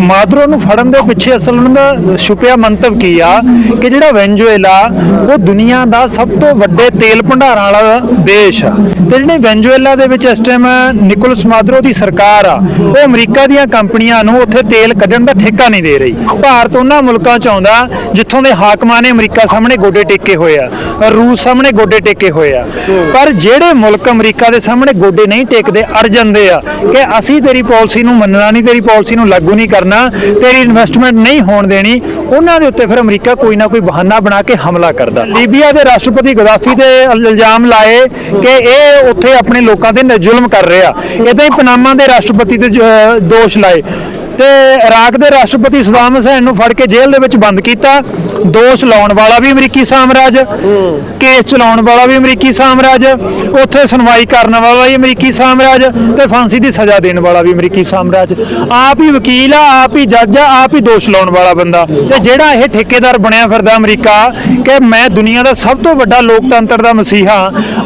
ਮਾਦਰੋ ਨੂੰ ਫੜਨ ਦੇ ਪਿੱਛੇ ਅਸਲ ਉਹਨਾਂ ਦਾ ਛੁਪਿਆ ਮੰਤਵ ਕੀ ਆ? ਕਿ ਜਿਹੜਾ ਵੈਨਜ਼ੂਏਲਾ, ਉਹ ਦੁਨੀਆ ਦਾ ਸਭ ਤੋਂ ਵੱਡੇ ਤੇਲ ਭੰਡਾਰਾਂ ਵਾਲਾ ਦੇਸ਼ ਆ। ਤੇ ਜਿਹੜੇ ਵੈਨਜ਼ੂਏਲਾ ਦੇ ਵਿੱਚ ਇਸ ਟਾਈਮ ਨਿਕੋਲਸ ਮਾਦਰੋ ਦੀ ਸਰਕਾਰ ਆ, ਉਹ ਅਮਰੀਕਾ ਦੀਆਂ ਕੰਪਨੀਆਂ ਨੂੰ ਉੱਥੇ ਤੇਲ ਕੱਢਣ ਦਾ ਠੇਕਾ ਨਹੀਂ ਦੇ ਰਹੀ। ਭਾਰਤ ਉਹਨਾਂ ਮੁਲਕਾਂ ਚ ਆਉਂਦਾ, ਜਿੱਥੋਂ ਦੇ ਹਾਕਮਾਂ ਨੇ ਅਮਰੀਕਾ ਸਾਹਮਣੇ ਗੋਡੇ ਟੇਕੇ ਹੋਏ ਆ। ਰੂਸ ਸਾਹਮਣੇ ਗੋਡੇ ਟੇਕੇ ਹੋਏ ਆ। ਪਰ ਜਿਹੜੇ ਮੁਲਕ ਅਮਰੀਕਾ ਦੇ ਸਾਹਮਣੇ ਗੋਡੇ ਨਹੀਂ ਟੇਕਦੇ, ਅੜ ਜਾਂਦੇ ਆ ਕਿ ਅਸੀਂ ਤੇਰੀ ਪਾਲਿਸੀ ਨੂੰ ਮੰਨਣਾ ਨਹੀਂ, ਤੇਰੀ ਪਾਲਿਸੀ ਨੂੰ ਲਾਗੂ ਨਹੀਂ ਕਰਨਾ, ਤੇਰੀ ਇਨਵੈਸਟਮੈਂਟ ਨਹੀਂ ਹੋਣ ਦੇਣੀ, ਉਹਨਾਂ ਦੇ ਉੱਤੇ ਫਿਰ ਅਮਰੀਕਾ ਕੋਈ ਨਾ ਕੋਈ ਬਹਾਨਾ ਬਣਾ ਕੇ ਹਮਲਾ ਕਰਦਾ। ਲੀਬੀਆ ਦੇ ਰਾਸ਼ਟਰਪਤੀ ਗਦਾਫੀ ਦੇ ਇਲਜ਼ਾਮ ਲਾਏ ਕਿ ਇਹ ਉੱਥੇ ਆਪਣੇ ਲੋਕਾਂ ਤੇ ਜ਼ੁਲਮ ਕਰ ਰਿਹਾ। ਇਦਾਂ ਹੀ ਪਨਾਮਾ ਦੇ ਰਾਸ਼ਟਰਪਤੀ ਤੇ ਦੋਸ਼ ਲਾਏ। ਤੇ ਇਰਾਕ ਦੇ ਰਾਸ਼ਟਰਪਤੀ ਸਦਾਮ ਹੁਸੈਨ ਨੂੰ ਫੜ ਕੇ ਜੇਲ੍ਹ ਦੇ ਵਿੱਚ ਬੰਦ ਕੀਤਾ। ਦੋਸ਼ ਲਾਉਣ ਵਾਲਾ ਵੀ ਅਮਰੀਕੀ ਸਾਮਰਾਜ, ਕੇਸ ਚਲਾਉਣ ਵਾਲਾ ਵੀ ਅਮਰੀਕੀ ਸਾਮਰਾਜ, ਉੱਥੇ ਸੁਣਵਾਈ ਕਰਨ ਵਾਲਾ ਵੀ ਅਮਰੀਕੀ ਸਾਮਰਾਜ ਤੇ ਫਾਂਸੀ ਦੀ ਸਜ਼ਾ ਦੇਣ ਵਾਲਾ ਵੀ ਅਮਰੀਕੀ ਸਾਮਰਾਜ। ਆਪ ਹੀ ਵਕੀਲ ਆ, ਆਪ ਹੀ ਜੱਜ ਆ, ਆਪ ਹੀ ਦੋਸ਼ ਲਾਉਣ ਵਾਲਾ ਬੰਦਾ। ਤੇ ਜਿਹੜਾ ਇਹ ਠੇਕੇਦਾਰ ਬਣਿਆ ਫਿਰਦਾ ਅਮਰੀਕਾ, ਕਿ ਮੈਂ ਦੁਨੀਆ ਦਾ ਸਭ ਤੋਂ ਵੱਡਾ ਲੋਕਤੰਤਰ ਦਾ ਮਸੀਹਾ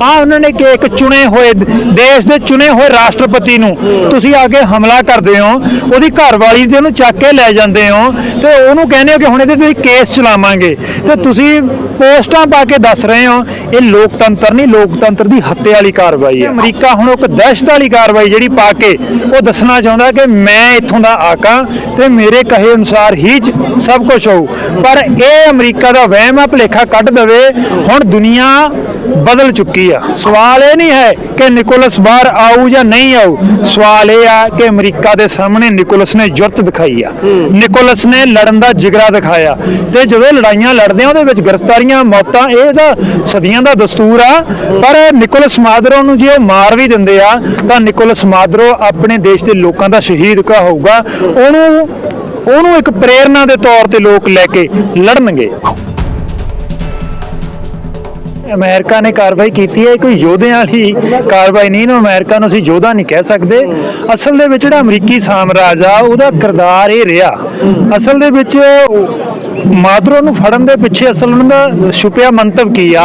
ਆ ਉਹਨਾਂ ਨੇ ਕਿ ਇੱਕ ਚੁਣੇ ਹੋਏ ਦੇਸ਼ ਦੇ ਚੁਣੇ ਹੋਏ ਰਾਸ਼ਟਰਪਤੀ ਨੂੰ ਤੁਸੀਂ ਆ ਕੇ ਹਮਲਾ ਕਰਦੇ ਹੋ, ਉਹਦੀ ਘਰਵਾਲੀ ਦੇ ਉਹਨੂੰ ਚੱਕ ਕੇ ਲੈ ਜਾਂਦੇ ਹੋ, ਤੇ ਉਹਨੂੰ ਕਹਿੰਦੇ ਹੋ ਕਿ ਹੁਣ ਇਹਦੇ ਤੇ ਕੇਸ ਚਲਾਵਾਂ। ਚਲਾਵਾਂਗੇ ਤੇ ਤੁਸੀਂ ਪੋਸਟਾਂ ਪਾ ਕੇ ਦੱਸ ਰਹੇ ਹੋ, ਇਹ ਲੋਕਤੰਤਰ ਨਹੀਂ, ਲੋਕਤੰਤਰ ਦੀ ਹੱਤਿਆ ਵਾਲੀ ਕਾਰਵਾਈ ਹੈ। ਅਮਰੀਕਾ ਹੁਣ ਇੱਕ ਦਹਿਸ਼ਤ ਵਾਲੀ ਕਾਰਵਾਈ ਜਿਹੜੀ ਪਾ ਕੇ ਉਹ ਦੱਸਣਾ ਚਾਹੁੰਦਾ ਕਿ ਮੈਂ ਇੱਥੋਂ ਦਾ ਆਕਾ ਤੇ ਮੇਰੇ ਕਹੇ ਅਨੁਸਾਰ ਹੀ ਸਭ ਕੁਝ ਹੋਊ। ਪਰ ਇਹ ਅਮਰੀਕਾ ਦਾ ਵਹਿਮ ਆ, ਭਲੇਖਾ ਕੱਢ ਦੇਵੇ। ਹੁਣ ਦੁਨੀਆ ਬਦਲ ਚੁੱਕੀ ਆ। ਸਵਾਲ ਇਹ ਨਹੀਂ ਹੈ ਕਿ ਨਿਕੋਲਸ ਬਾਹਰ ਆਊ ਜਾਂ ਨਹੀਂ ਆਊ। ਸਵਾਲ ਇਹ ਆ ਕਿ ਅਮਰੀਕਾ ਦੇ ਸਾਹਮਣੇ ਨਿਕੋਲਸ ਨੇ ਜੁਰਤ ਦਿਖਾਈ ਆ। ਨਿਕੋਲਸ ਨੇ ਲੜਨ ਦਾ ਜਿਗਰਾ ਦਿਖਾਇਆ। ਤੇ ਜਦੋਂ ਲੜਾਈਆਂ ਲੜਦੇ ਆ ਉਹਦੇ ਵਿੱਚ ਗ੍ਰਿਫਤਾਰੀਆਂ ਮੌਤਾਂ ਇਹ ਤਾਂ ਸਦੀਆਂ ਦਾ ਦਸਤੂਰ ਆ। ਪਰ ਨਿਕੋਲਸ ਮਾਦਰੋ ਨੂੰ ਜੇ ਉਹ ਮਾਰ ਵੀ ਦਿੰਦੇ ਆ ਤਾਂ ਨਿਕੋਲਸ ਮਾਦਰੋ ਆਪਣੇ ਦੇਸ਼ ਦੇ ਲੋਕਾਂ ਦਾ ਸ਼ਹੀਦ ਕਾ ਹੋਊਗਾ। ਉਹਨੂੰ ਉਹਨੂੰ ਇੱਕ ਪ੍ਰੇਰਨਾ ਦੇ ਤੌਰ ਤੇ ਲੋਕ ਲੈ ਕੇ ਲੜਨਗੇ। ਅਮਰੀਕਾ ਨੇ ਕਾਰਵਾਈ ਕੀਤੀ ਹੈ, ਇਹ ਕੋਈ ਯੋਧਿਆਂ ਵਾਲੀ ਕਾਰਵਾਈ ਨਹੀਂ ਨਾ ਅਮਰੀਕਾ ਨੂੰ ਅਸੀਂ ਯੋਧਾ ਨਹੀਂ ਕਹਿ ਸਕਦੇ। ਅਸਲ ਦੇ ਵਿੱਚ ਜਿਹੜਾ ਅਮਰੀਕੀ ਸਾਮਰਾਜ ਆ, ਉਹਦਾ ਕਿਰਦਾਰ ਇਹ ਰਿਹਾ। ਅਸਲ ਦੇ ਵਿੱਚ ਮਾਦਰੋ ਨੂੰ ਫੜਨ ਦੇ ਪਿੱਛੇ ਅਸਲ ਉਹਨਾਂ ਦਾ ਛੁਪਿਆ ਮੰਤਵ ਕੀ ਆ?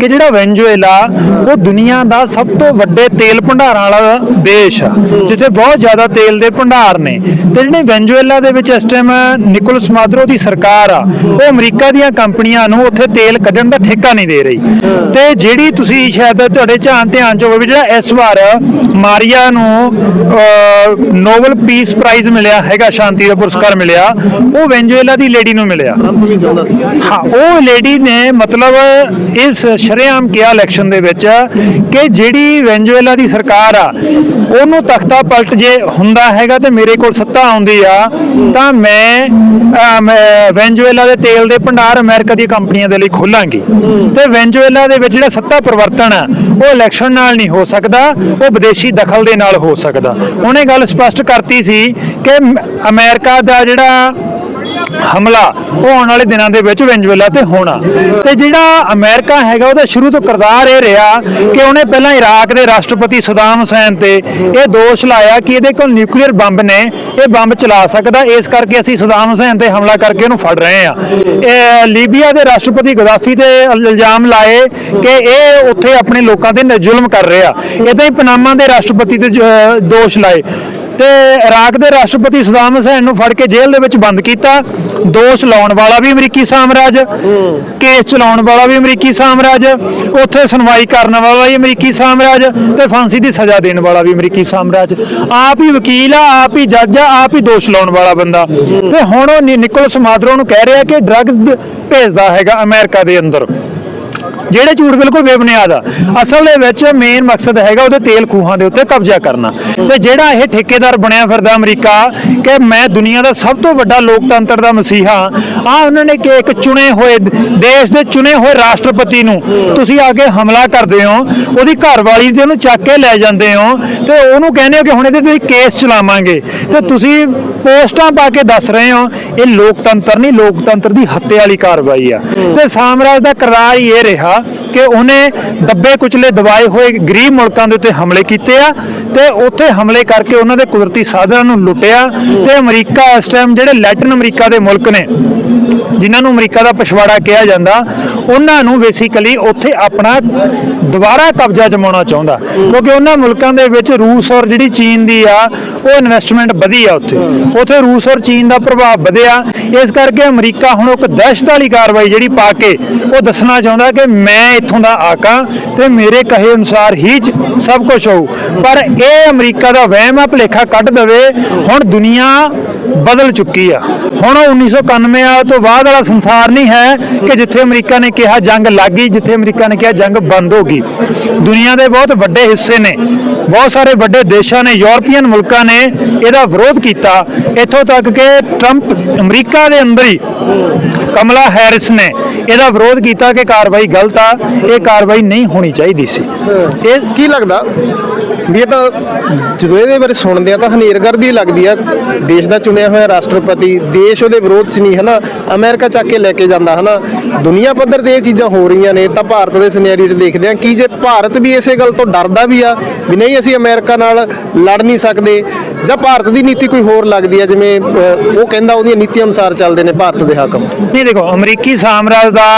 ਕਿ ਜਿਹੜਾ ਵੈਨਜ਼ੂਏਲਾ, ਉਹ ਦੁਨੀਆ ਦਾ ਸਭ ਤੋਂ ਵੱਡੇ ਤੇਲ ਭੰਡਾਰਾਂ ਵਾਲਾ ਦੇਸ਼ ਆ, ਜਿੱਥੇ ਬਹੁਤ ਜ਼ਿਆਦਾ ਤੇਲ ਦੇ ਭੰਡਾਰ ਨੇ। ਤੇ ਜਿਹੜੇ ਵੈਨਜ਼ੂਏਲਾ ਦੇ ਵਿੱਚ ਇਸ ਟਾਈਮ ਨਿਕੋਲਸ ਮਾਦਰੋ ਦੀ ਸਰਕਾਰ ਆ, ਉਹ ਅਮਰੀਕਾ ਦੀਆਂ ਕੰਪਨੀਆਂ ਨੂੰ ਉੱਥੇ ਤੇਲ ਕੱਢਣ ਦਾ ਠੇਕਾ ਨਹੀਂ ਦੇ ਰਹੀ। ਤੇ ਜਿਹੜੀ ਤੁਸੀਂ ਸ਼ਾਇਦ ਤੁਹਾਡੇ ਧਿਆਨ ਧਿਆਨ ਚ ਹੋਵੇ ਜਿਹੜਾ ਇਸ ਵਾਰ ਮਾਰੀਆ ਨੂੰ ਨੋਬਲ ਪੀਸ ਪ੍ਰਾਈਜ਼ ਮਿਲਿਆ, ਹੈਗਾ ਸ਼ਾਂਤੀ ਦਾ ਪੁਰਸਕਾਰ ਮਿਲਿਆ, ਉਹ ਵੈਨਜ਼ੂਏਲਾ ਦੀ ਲੇਡੀ ਨੂੰ ਮਿਲਿਆ। ਹਾਂ ਉਹ ਲੇਡੀ ਨੇ ਮਤਲਬ ਇਸ ਸ਼ਰੇਆਮ ਕਿਹਾ ਇਲੈਕਸ਼ਨ ਦੇ ਵਿੱਚ ਕਿ ਜਿਹੜੀ ਵੈਨਜ਼ੂਏਲਾ ਦੀ ਸਰਕਾਰ ਆ ਉਹਨੂੰ ਤਖਤਾ ਪਲਟ ਜੇ ਹੁੰਦਾ ਹੈਗਾ ਤੇ ਮੇਰੇ ਕੋਲ ਸੱਤਾ ਆਉਂਦੀ ਆ ਤਾਂ ਮੈਂ ਅਹ, ਵੈਨਜ਼ੂਏਲਾ ਦੇ ਤੇਲ ਦੇ ਭੰਡਾਰ ਅਮਰੀਕਾ ਦੀਆਂ ਕੰਪਨੀਆਂ ਦੇ ਲਈ ਖੋਲਾਂਗੀ। ਤੇ ਵੈਨਜ਼ੂਏਲਾ ਦੇ ਵਿੱਚ ਜਿਹੜਾ ਸੱਤਾ ਪਰਿਵਰਤਨ ਆ ਉਹ ਇਲੈਕਸ਼ਨ ਨਾਲ ਨਹੀਂ ਹੋ ਸਕਦਾ ਉਹ ਵਿਦੇਸ਼ੀ ਦਖਲ ਦੇ ਨਾਲ ਹੋ ਸਕਦਾ। ਉਹਨੇ ਗੱਲ ਸਪਸ਼ਟ ਕਰਤੀ ਸੀ ਕਿ ਮ- ਅਮਰੀਕਾ ਦਾ ਜਿਹੜਾ ਹਮਲਾ ਉਹ ਆਉਣ ਵਾਲੇ ਦਿਨਾਂ ਦੇ ਵਿੱਚ ਵੈਨਜ਼ੂਏਲਾ ਤੇ ਹੋਣਾ। ਤੇ ਜਿਹੜਾ ਅਮਰੀਕਾ ਹੈਗਾ, ਉਹਦਾ ਸ਼ੁਰੂ ਤੋਂ ਕਿਰਦਾਰ ਇਹ ਰਿਹਾ ਕਿ ਉਹਨੇ ਪਹਿਲਾਂ ਇਰਾਕ ਦੇ ਰਾਸ਼ਟਰਪਤੀ ਸਦਾਮ ਹੁਸੈਨ ਤੇ ਇਹ ਦੋਸ਼ ਲਾਇਆ ਕਿ ਇਹਦੇ ਕੋਲ ਨਿਊਕਲੀਅਰ ਬੰਬ ਨੇ, ਇਹ ਬੰਬ ਚਲਾ ਸਕਦਾ। ਇਸ ਕਰਕੇ ਅਸੀਂ ਸਦਾਮ ਹੁਸੈਨ ਤੇ ਹਮਲਾ ਕਰਕੇ ਉਹਨੂੰ ਫੜ ਰਹੇ ਆ ਇਹ ਲੀਬੀਆ ਦੇ ਰਾਸ਼ਟਰਪਤੀ ਗਦਾਫੀ ਤੇ ਇਲਜ਼ਾਮ ਲਾਏ ਕਿ ਇਹ ਉੱਥੇ ਆਪਣੇ ਲੋਕਾਂ ਤੇ ਜ਼ੁਲਮ ਕਰ ਰਿਹਾ। ਇਦਾਂ ਹੀ ਪਨਾਮਾ ਦੇ ਰਾਸ਼ਟਰਪਤੀ ਤੇ ਦੋਸ਼ ਲਾਏ। ਤੇ ਇਰਾਕ ਦੇ ਰਾਸ਼ਟਰਪਤੀ ਸਦਾਮ ਹੁਸੈਨ ਨੂੰ ਫੜ ਕੇ ਜੇਲ੍ਹ ਦੇ ਵਿੱਚ ਬੰਦ ਕੀਤਾ। ਦੋਸ਼ ਲਾਉਣ ਵਾਲਾ ਵੀ ਅਮਰੀਕੀ ਸਾਮਰਾਜ, ਕੇਸ ਚਲਾਉਣ ਵਾਲਾ ਵੀ ਅਮਰੀਕੀ ਸਾਮਰਾਜ, ਉੱਥੇ ਸੁਣਵਾਈ ਕਰਨ ਵਾਲਾ ਵੀ ਅਮਰੀਕੀ ਸਾਮਰਾਜ ਤੇ ਫਾਂਸੀ ਦੀ ਸਜ਼ਾ ਦੇਣ ਵਾਲਾ ਵੀ ਅਮਰੀਕੀ ਸਾਮਰਾਜ। ਆਪ ਹੀ ਵਕੀਲ ਆ, ਆਪ ਹੀ ਜੱਜ ਆ, ਆਪ ਹੀ ਦੋਸ਼ ਲਾਉਣ ਵਾਲਾ ਬੰਦਾ। ਤੇ ਹੁਣ ਉਹ ਨਿਕੋਲਸ ਮਾਦਰੋ ਨੂੰ ਕਹਿ ਰਿਹਾ ਕਿ ਡਰੱਗਸ ਭੇਜਦਾ ਹੈਗਾ ਅਮਰੀਕਾ ਦੇ ਅੰਦਰ। ਜਿਹੜੇ ਝੂਠ ਬਿਲਕੁਲ ਬੇਬੁਨਿਆਦ ਆ। ਅਸਲ ਦੇ ਵਿੱਚ ਮੇਨ ਮਕਸਦ ਹੈਗਾ ਉਹਦੇ ਤੇਲ ਖੂਹਾਂ ਦੇ ਉੱਤੇ ਕਬਜ਼ਾ ਕਰਨਾ। ਤੇ ਜਿਹੜਾ ਇਹ ਠੇਕੇਦਾਰ ਬਣਿਆ ਫਿਰਦਾ ਅਮਰੀਕਾ, ਕਿ ਮੈਂ ਦੁਨੀਆ ਦਾ ਸਭ ਤੋਂ ਵੱਡਾ ਲੋਕਤੰਤਰ ਦਾ ਮਸੀਹਾ ਆ ਉਹਨਾਂ ਨੇ ਕਿ ਇੱਕ ਚੁਣੇ ਹੋਏ, ਦੇਸ਼ ਦੇ ਚੁਣੇ ਹੋਏ ਰਾਸ਼ਟਰਪਤੀ ਨੂੰ। ਤੁਸੀਂ ਆ ਕੇ ਹਮਲਾ ਕਰਦੇ ਹੋ, ਉਹਦੀ ਘਰਵਾਲੀ ਦੇ ਉਹਨੂੰ ਚੱਕ ਕੇ ਲੈ ਜਾਂਦੇ ਹੋ, ਤੇ ਉਹਨੂੰ ਕਹਿੰਦੇ ਹੋ ਕਿ ਹੁਣ ਇਹਦੇ ਤੇ ਕੇਸ ਚਲਾਵਾਂਗੇ। ਤੇ ਤੁਸੀਂ ਪੋਸਟਾਂ ਪਾ ਕੇ ਦੱਸ ਰਹੇ ਹੋ, ਇਹ ਲੋਕਤੰਤਰ ਨਹੀਂ, ਲੋਕਤੰਤਰ ਦੀ ਹੱਤਿਆ ਵਾਲੀ ਕਾਰਵਾਈ ਆ। ਤੇ ਸਾਮਰਾਜ ਦਾ ਕਿਰਦਾਰ ਹੀ ਇਹ ਰਿਹਾ ਕਿ ਉਹਨੇ ਦੱਬੇ ਕੁਚਲੇ ਦਬਾਏ ਹੋਏ ਗਰੀਬ ਮੁਲਕਾਂ ਦੇ ਉੱਤੇ ਹਮਲੇ ਕੀਤੇ ਆ, ਤੇ ਉੱਥੇ ਹਮਲੇ ਕਰਕੇ ਉਹਨਾਂ ਦੇ ਕੁਦਰਤੀ ਸਾਧਨਾਂ ਨੂੰ ਲੁੱਟਿਆ, ਤੇ ਅਮਰੀਕਾ ਇਸ ਟਾਈਮ ਜਿਹੜੇ ਲੈਟਿਨ ਅਮਰੀਕਾ ਦੇ ਮੁਲਕ ਨੇ ਜਿਨ੍ਹਾਂ ਨੂੰ ਅਮਰੀਕਾ ਦਾ ਪਿਛਵਾੜਾ ਕਿਹਾ ਜਾਂਦਾ, ਉਹਨਾਂ ਨੂੰ ਬੇਸਿਕਲੀ ਉੱਥੇ ਆਪਣਾ ਦੁਬਾਰਾ ਕਬਜ਼ਾ ਜਮਾਉਣਾ ਚਾਹੁੰਦਾ। ਕਿਉਂਕਿ ਉਹਨਾਂ ਮੁਲਕਾਂ ਦੇ ਵਿੱਚ ਰੂਸ ਔਰ ਜਿਹੜੀ ਚੀਨ ਦੀ ਆ, ਉਹ ਇਨਵੈਸਟਮੈਂਟ ਵਧੀ ਆ ਉੱਥੇ। ਉੱਥੇ ਰੂਸ ਔਰ ਚੀਨ ਦਾ ਪ੍ਰਭਾਵ ਵਧਿਆ। ਇਸ ਕਰਕੇ ਅਮਰੀਕਾ ਹੁਣ ਇੱਕ ਦਹਿਸ਼ਤ ਵਾਲੀ ਕਾਰਵਾਈ ਜਿਹੜੀ ਪਾ ਕੇ ਉਹ ਦੱਸਣਾ ਚਾਹੁੰਦਾ ਕਿ ਮੈਂ ਇੱਥੋਂ ਦਾ ਆਕਾ ਤੇ ਮੇਰੇ ਕਹੇ ਅਨੁਸਾਰ ਹੀ ਸਭ ਕੁਝ ਹੋਊ। ਪਰ ਇਹ ਅਮਰੀਕਾ ਦਾ ਵਹਿਮ ਆ, ਭਲੇਖਾ ਕੱਢ ਦਵੇ। ਹੁਣ ਦੁਨੀਆ ਬਦਲ ਚੁੱਕੀ ਆ। ਹੁਣ ਉਹ 1991 ਆ ਤੋਂ ਬਾਅਦ ਵਾਲਾ ਸੰਸਾਰ ਨਹੀਂ ਹੈ ਕਿ ਜਿੱਥੇ ਅਮਰੀਕਾ ਨੇ ਕਿਹਾ ਜੰਗ ਲੱਗ ਗਈ ਜਿੱਥੇ ਅਮਰੀਕਾ ਨੇ ਕਿਹਾ ਜੰਗ ਬੰਦ ਹੋ ਗਈ। ਦੁਨੀਆ ਦੇ ਬਹੁਤ ਵੱਡੇ ਹਿੱਸੇ ਨੇ ਬਹੁਤ ਸਾਰੇ ਵੱਡੇ ਦੇਸ਼ਾਂ ਨੇ ਯੂਰਪੀਅਨ ਮੁਲਕਾਂ ਨੇ ਇਹਦਾ ਵਿਰੋਧ ਕੀਤਾ। ਇੱਥੋਂ ਤੱਕ ਕਿ ਟਰੰਪ ਅਮਰੀਕਾ ਦੇ ਅੰਦਰ ਹੀ ਕਮਲਾ ਹੈਰਿਸ ਨੇ ਇਹਦਾ ਵਿਰੋਧ ਕੀਤਾ ਕਿ ਕਾਰਵਾਈ ਗਲਤ ਆ ਇਹ ਕਾਰਵਾਈ ਨਹੀਂ ਹੋਣੀ ਚਾਹੀਦੀ ਸੀ। ਇਹ ਕੀ ਲੱਗਦਾ? ਵੀ ਇਹ ਤਾਂ ਜਦੋਂ ਇਹਦੇ ਬਾਰੇ ਸੁਣਦੇ ਆ ਤਾਂ ਹਨੇਰਗਰਦੀ ਲੱਗਦੀ ਆ। ਦੇਸ਼ ਦਾ ਚੁਣਿਆ ਹੋਇਆ ਰਾਸ਼ਟਰਪਤੀ, ਦੇਸ਼ ਉਹਦੇ ਵਿਰੋਧ 'ਚ ਨਹੀਂ, ਹਨਾ? ਅਮਰੀਕਾ ਚੱਕ ਕੇ ਲੈ ਕੇ ਜਾਂਦਾ, ਹਨਾ? ਦੁਨੀਆ ਪੱਧਰ ਤੇ ਇਹ ਚੀਜ਼ਾਂ ਹੋ ਰਹੀਆਂ ਨੇ, ਤਾਂ ਭਾਰਤ ਦੇ ਸਿਨੈਰੀਓ 'ਚ ਦੇਖਦੇ ਆ ਕਿ ਜੇ ਭਾਰਤ ਵੀ ਇਸੇ ਗੱਲ ਤੋਂ ਡਰਦਾ ਵੀ ਆ, ਵੀ ਨਹੀਂ ਅਸੀਂ ਅਮਰੀਕਾ ਨਾਲ ਲੜ ਨਹੀਂ ਸਕਦੇ ਜਾਂ ਭਾਰਤ ਦੀ ਨੀਤੀ ਕੋਈ ਹੋਰ ਲੱਗਦੀ ਹੈ? ਜਿਵੇਂ ਉਹ ਕਹਿੰਦਾ ਉਹਦੀਆਂ ਨੀਤੀਆਂ ਅਨੁਸਾਰ ਚੱਲਦੇ ਨੇ ਭਾਰਤ ਦੇ ਹਾਕਮ। ਨਹੀਂ, ਦੇਖੋ, ਅਮਰੀਕੀ ਸਾਮਰਾਜ ਦਾ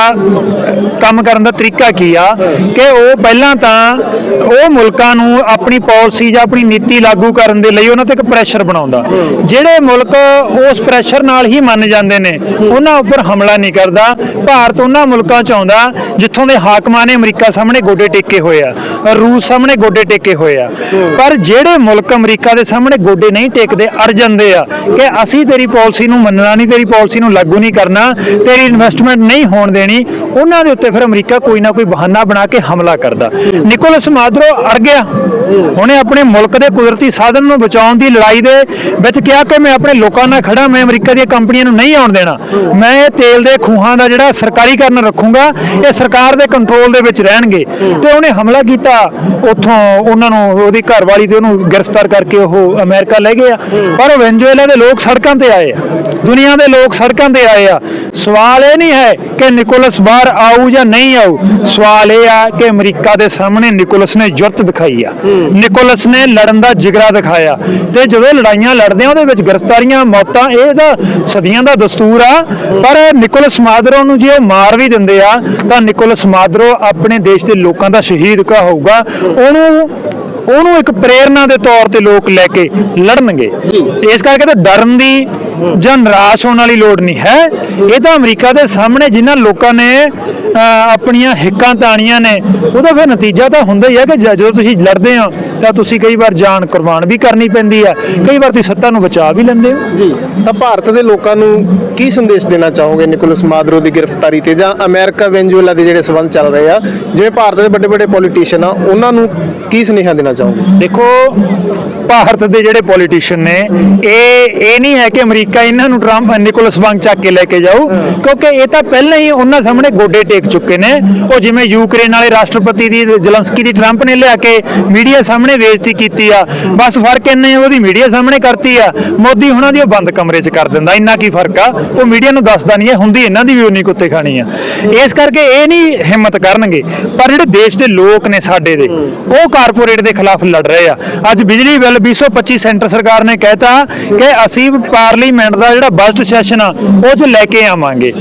ਕੰਮ ਕਰਨ ਦਾ ਤਰੀਕਾ ਕੀ ਆ? ਕਿ ਉਹ ਪਹਿਲਾਂ ਤਾਂ ਉਹ ਮੁਲਕਾਂ ਨੂੰ ਆਪਣੀ ਪਾਲਿਸੀ ਜਾਂ ਆਪਣੀ ਨੀਤੀ ਲਾਗੂ ਕਰਨ ਦੇ ਲਈ ਉਹਨਾਂ ਤੇ ਇੱਕ ਪ੍ਰੈਸ਼ਰ ਬਣਾਉਂਦਾ। ਜਿਹੜੇ ਮੁਲਕ ਉਸ ਪ੍ਰੈਸ਼ਰ ਨਾਲ ਹੀ ਮੰਨ ਜਾਂਦੇ ਨੇ, ਉਹਨਾਂ ਉੱਪਰ ਹਮਲਾ ਨਹੀਂ ਕਰਦਾ। ਭਾਰਤ ਉਹਨਾਂ ਮੁਲਕਾਂ ਚ ਆਉਂਦਾ, ਜਿੱਥੋਂ ਦੇ ਹਾਕਮਾਂ ਨੇ ਅਮਰੀਕਾ ਸਾਹਮਣੇ ਗੋਡੇ ਟੇਕੇ ਹੋਏ ਆ, ਰੂਸ ਸਾਹਮਣੇ ਗੋਡੇ ਟੇਕੇ ਹੋਏ ਆ। ਪਰ ਜਿਹੜੇ ਮੁਲਕ ਅਮਰੀਕਾ ਦੇ ਸਾਹਮਣੇ ਗੋਡੇ ਨਹੀਂ ਟੇਕਦੇ, ਅੜ ਜਾਂਦੇ ਆ। ਕਿ ਅਸੀਂ ਤੇਰੀ ਪਾਲਿਸੀ ਨੂੰ ਮੰਨਣਾ ਨਹੀਂ, ਤੇਰੀ ਪਾਲਿਸੀ ਨੂੰ ਲਾਗੂ ਨਹੀਂ ਕਰਨਾ, ਤੇਰੀ ਇਨਵੈਸਟਮੈਂਟ ਨਹੀਂ ਹੋਣ ਦੇਣੀ, ਉਹਨਾਂ ਦੇ ਉੱਤੇ ਫਿਰ ਅਮਰੀਕਾ ਕੋਈ ਨਾ ਕੋਈ ਬਹਾਨਾ ਬਣਾ ਕੇ ਹਮਲਾ ਕਰਦਾ। ਨਿਕੋਲਸ ਮਾਦਰੋ ਅੜ ਗਿਆ। ਉਹਨੇ ਆਪਣੇ ਮੁਲਕ ਦੇ ਕੁਦਰਤੀ ਸਾਧਨ ਨੂੰ ਬਚਾਉਣ ਦੀ ਲੜਾਈ ਦੇ ਵਿੱਚ ਕਿਹਾ ਕਿ ਮੈਂ ਆਪਣੇ ਲੋਕਾਂ ਨਾਲ ਖੜਾ ਮੈਂ ਅਮਰੀਕਾ ਦੀਆਂ ਕੰਪਨੀਆਂ ਨੂੰ ਨਹੀਂ ਆਉਣ ਦੇਣਾ। ਮੈਂ ਇਹ ਤੇਲ ਦੇ ਖੂਹਾਂ ਦਾ ਜਿਹੜਾ ਸਰਕਾਰੀਕਰਨ ਰੱਖੂੰਗਾ, ਇਹ ਸਰਕਾਰ ਦੇ ਕੰਟਰੋਲ ਦੇ ਵਿੱਚ ਰਹਿਣਗੇ। ਤੇ ਉਹਨੇ ਹਮਲਾ ਕੀਤਾ। ਉੱਥੋਂ ਉਹਨਾਂ ਨੂੰ, ਉਹਦੀ ਘਰਵਾਲੀ ਤੇ ਉਹਨੂੰ ਗ੍ਰਿਫਤਾਰ ਕਰਕੇ ਉਹ ਅਮਰੀਕਾ ਲੈ ਗਏ ਆ। ਪਰ ਵੈਨਜ਼ੂਏਲਾ ਦੇ ਲੋਕ ਸੜਕਾਂ ਤੇ ਆਏ ਆ। ਦੁਨੀਆ ਦੇ ਲੋਕ ਸੜਕਾਂ ਤੇ ਆਏ ਆ। ਸਵਾਲ ਇਹ ਨਹੀਂ ਹੈ ਕਿ ਨਿਕੋਲਸ ਬਾਹਰ ਆਊ ਜਾਂ ਨਹੀਂ ਆਊ। ਸਵਾਲ ਇਹ ਆ ਕਿ ਅਮਰੀਕਾ ਦੇ ਸਾਹਮਣੇ ਨਿਕੋਲਸ ਨੇ ਜੁਰਤ ਦਿਖਾਈ ਆ। ਨਿਕੋਲਸ ਨੇ ਲੜਨ ਦਾ ਜਿਗਰਾ ਦਿਖਾਇਆ। ਤੇ ਜਦੋਂ ਲੜਾਈਆਂ ਲੜਦੇ ਆ, ਉਹਦੇ ਵਿੱਚ ਗ੍ਰਿਫਤਾਰੀਆਂ, ਮੌਤਾਂ, ਇਹ ਤਾਂ ਸਦੀਆਂ ਦਾ ਦਸਤੂਰ ਆ। ਪਰ ਨਿਕੋਲਸ ਮਾਦਰੋ ਨੂੰ ਜੇ ਉਹ ਮਾਰ ਵੀ ਦਿੰਦੇ ਆ, ਤਾਂ ਨਿਕੋਲਸ ਮਾਦਰੋ ਆਪਣੇ ਦੇਸ਼ ਦੇ ਲੋਕਾਂ ਦਾ ਸ਼ਹੀਦ ਕਾ ਹੋਊਗਾ। ਉਹਨੂੰ ਉਹਨੂੰ ਇੱਕ ਪ੍ਰੇਰਣਾ ਦੇ ਤੌਰ ਤੇ ਲੋਕ ਲੈ ਕੇ ਲੜਨਗੇ। ਇਸ ਕਰਕੇ ਤਾਂ ਡਰਨ ਦੀ ਜਾਂ ਨਿਰਾਸ਼ ਹੋਣ ਵਾਲੀ ਲੋੜ ਨਹੀਂ ਹੈ। ਇਹ ਤਾਂ ਅਮਰੀਕਾ ਦੇ ਸਾਹਮਣੇ ਜਿਨ੍ਹਾਂ ਲੋਕਾਂ ਨੇ ਆਪਣੀਆਂ ਹਿੱਕਾਂ ਤਾਣੀਆਂ ਨੇ ਉਹਦਾ ਫਿਰ ਨਤੀਜਾ ਤਾਂ ਹੁੰਦਾ ਹੀ ਹੈ ਕਿ ਜਦੋਂ ਤੁਸੀਂ ਲੜਦੇ ਹੋ ਤਾਂ ਤੁਸੀਂ ਕਈ ਵਾਰ ਜਾਨ ਕੁਰਬਾਨ ਵੀ ਕਰਨੀ ਪੈਂਦੀ ਹੈ ਕਈ ਵਾਰ ਤੁਸੀਂ ਸੱਤਾ ਨੂੰ ਬਚਾ ਵੀ ਲੈਂਦੇ ਹੋ। ਜੀ ਤਾਂ ਭਾਰਤ ਦੇ ਲੋਕਾਂ ਨੂੰ ਕੀ ਸੰਦੇਸ਼ ਦੇਣਾ ਚਾਹੋਗੇ ਨਿਕੋਲਸ ਮਾਦਰੋ ਦੀ ਗ੍ਰਿਫਤਾਰੀ ਤੇ ਜਾਂ ਅਮਰੀਕਾ ਵੈਨਜ਼ੂਏਲਾ ਦੇ ਜਿਹੜੇ ਸਬੰਧ ਚੱਲ ਰਹੇ ਆ ਜਿਵੇਂ ਭਾਰਤ ਦੇ ਵੱਡੇ ਵੱਡੇ ਪੋਲੀਟੀਸ਼ੀਅਨ ਆ ਉਹਨਾਂ ਨੂੰ ਕੀ ਸੁਨੇਹਾ ਦੇਣਾ ਚਾਹੋਗੇ? ਦੇਖੋ ਭਾਰਤ ਦੇ ਜਿਹੜੇ ਪੋਲੀਟੀਸ਼ੀਅਨ ਨੇ ਇਹ ਇਹ ਨਹੀਂ ਹੈ ਕਿ ਅਮਰੀਕਾ ਇਹਨਾਂ ਨੂੰ ਟਰੰਪ ਨਿਕੋਲਸ ਵਾਂਗ ਚੱਕ ਕੇ ਲੈ ਕੇ ਜਾਊ ਕਿਉਂਕਿ ਇਹ ਤਾਂ ਪਹਿਲਾਂ ਹੀ ਉਹਨਾਂ ਸਾਹਮਣੇ ਗੋਡੇ ਟੇਕ ਚੁੱਕੇ ਨੇ। ਉਹ ਜਿਵੇਂ ਯੂਕਰੇਨ ਵਾਲੇ ਰਾਸ਼ਟਰਪਤੀ ਦੀ ਜ਼ਲੰਸਕੀ ਦੀ ਟਰੰਪ ਨੇ ਲਿਆ ਕੇ ਮੀਡੀਆ ਸਾਹਮਣੇ ਬੇਇੱਜ਼ਤੀ ਕੀਤੀ ਆ, ਬਸ ਫ਼ਰਕ ਇੰਨੇ ਉਹਦੀ ਮੀਡੀਆ ਸਾਹਮਣੇ ਕਰਤੀ ਆ। ਮੋਦੀ ਹੁਣਾਂ ਦੀ ਉਹ ਬੰਦ ਕਮਰੇ 'ਚ ਕਰ ਦਿੰਦਾ, ਇੰਨਾ ਕੀ ਫ਼ਰਕ ਆ? ਉਹ ਮੀਡੀਆ ਨੂੰ ਦੱਸਦਾ ਨਹੀਂ ਹੈ ਹੁੰਦੀ ਇਹਨਾਂ ਦੀ ਵੀ ਉਨੀ ਕੁੱਤੇ ਖਾਣੀ ਆ। ਇਸ ਕਰਕੇ ਇਹ ਨਹੀਂ ਹਿੰਮਤ ਕਰਨਗੇ, ਪਰ ਜਿਹੜੇ ਦੇਸ਼ ਦੇ ਲੋਕ ਨੇ ਸਾਡੇ ਦੇ, ਉਹ ਕਾਰਪੋਰੇਟ ਦੇ ਖਿਲਾਫ ਲੜ ਰਹੇ ਆ। ਅੱਜ ਬਿਜਲੀ ਬਿੱਲ 225 ਸੈਂਟਰ ਸਰਕਾਰ ਨੇ ਕਹਿਤਾ ਕਿ ਅਸੀਂ ਪਾਰਲੀਮੈਂਟ ਦਾ ਜਿਹੜਾ ਬਜਟ ਸੈਸ਼ਨ ਆ, ਉਹ 'ਚ ਲੈ ਕੇ ਆਵਾਂਗੇ।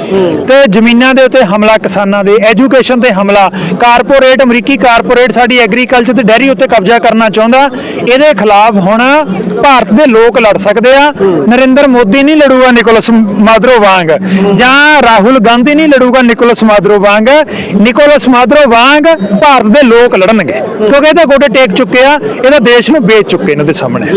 ਤੇ ਜ਼ਮੀਨਾਂ ਦੇ ਉੱਤੇ ਹਮਲਾ, ਕਿਸਾਨਾਂ ਦੇ ਐਜੂਕੇਸ਼ਨ ਤੇ ਹਮਲਾ ਕਾਰਪੋਰੇਟ ਅਮਰੀਕੀ ਕਾਰਪੋਰੇਟ ਸਾਡੀ ਐਗਰੀਕਲਚਰ ਤੇ ਡੈਰੀ ਉੱਤੇ ਕਬਜ਼ਾ ਕਰਨ ਚਾਹੁੰਦਾ। ਇਹਦੇ ਖਿਲਾਫ ਹੁਣ ਭਾਰਤ ਦੇ ਲੋਕ ਲੜ ਸਕਦੇ ਆ। ਨਰਿੰਦਰ ਮੋਦੀ ਨਹੀਂ ਲੜੂਗਾ ਨਿਕੋਲਸ ਮਾਦਰੋ ਵਾਂਗ। ਜਾਂ ਰਾਹੁਲ ਗਾਂਧੀ ਨਹੀਂ ਲੜੂਗਾ ਨਿਕੋਲਸ ਮਾਦਰੋ ਵਾਂਗ। ਨਿਕੋਲਸ ਮਾਦਰੋ ਵਾਂਗ ਭਾਰਤ ਦੇ ਲੋਕ ਲੜਨਗੇ। ਕਿਉਂਕਿ ਇਹਦੇ ਗੋਡੇ ਟੇਕ ਚੁੱਕੇ ਆ। ਇਹਦਾ ਦੇਸ਼ ਨੂੰ ਵੇਚ ਚੁੱਕੇ ਨੇ ਉਹਦੇ ਸਾਹਮਣੇ।